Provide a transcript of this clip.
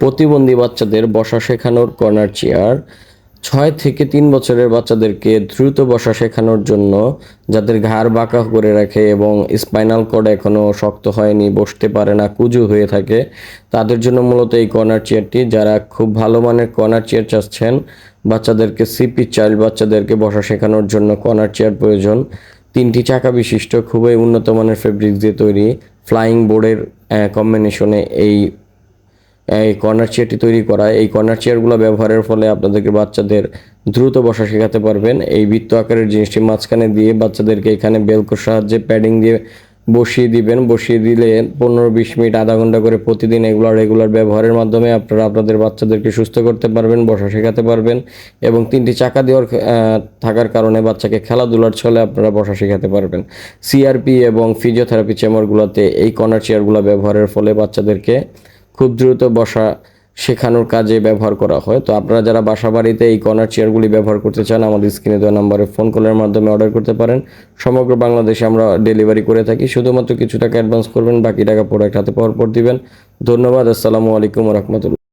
প্রতিবন্ধী বাচ্চাদের বসা শেখানোর কর্নার চেয়ার, ছয় থেকে তিন বছরের বাচ্চাদেরকে দ্রুত বসা শেখানোর জন্য যাদের ঘাড় বাঁকা করে রাখে এবং স্পাইনাল কর্ড এখনও শক্ত হয়নি, বসতে পারে না, কুজু হয়ে থাকে, তাদের জন্য মূলত এই কর্নার চেয়ারটি। যারা খুব ভালো মানের কর্নার চেয়ার চাচ্ছেন, বাচ্চাদেরকে সিপি চাইল্ড বাচ্চাদেরকে বসা শেখানোর জন্য কর্নার চেয়ার প্রয়োজন। তিনটি চাকা বিশিষ্ট, খুবই উন্নত মানের ফেব্রিক দিয়ে তৈরি ফ্লাইং বোর্ডের কম্বিনেশনে এই এই কর্নার চেয়ারটি তৈরি করা। এই কর্নার চেয়ারগুলো ব্যবহারের ফলে আপনাদেরকে বাচ্চাদের দ্রুত বসা শেখাতে পারবেন। এই বৃত্ত আকারের জিনিসটি মাঝখানে দিয়ে বাচ্চাদেরকে এখানে বেলকোর সাহায্যে প্যাডিং দিয়ে বসিয়ে দিবেন। বসিয়ে দিলে পনেরো বিশ মিনিট, আধা ঘণ্টা করে প্রতিদিন এগুলো রেগুলার ব্যবহারের মাধ্যমে আপনারা আপনাদের বাচ্চাদেরকে সুস্থ করতে পারবেন, বসা শেখাতে পারবেন এবং তিনটি চাকা দেওয়ার থাকার কারণে বাচ্চাকে খেলাধুলার ছলে আপনারা বসা শেখাতে পারবেন। সিআরপি এবং ফিজিওথেরাপি চেম্বারগুলোতে এই কর্নার চেয়ারগুলো ব্যবহারের ফলে বাচ্চাদেরকে খুব দ্রুত বসা শেখানোর কাজে ব্যবহার করা হয়। তো আপনারা যারা বাসা বাড়িতে এই কর্নার চেয়ারগুলি ব্যবহার করতে চান, আমাদের স্ক্রিনে দেওয়া নাম্বারে ফোন কলের মাধ্যমে অর্ডার করতে পারেন। সমগ্র বাংলাদেশে আমরা ডেলিভারি করে থাকি। শুধুমাত্র কিছু টাকা অ্যাডভান্স করবেন, বাকি টাকা প্রোডাক্ট হাতে পাওয়ার পর দিবেন। ধন্যবাদ, আসসালামু আলাইকুম রহমতুল্লাহ।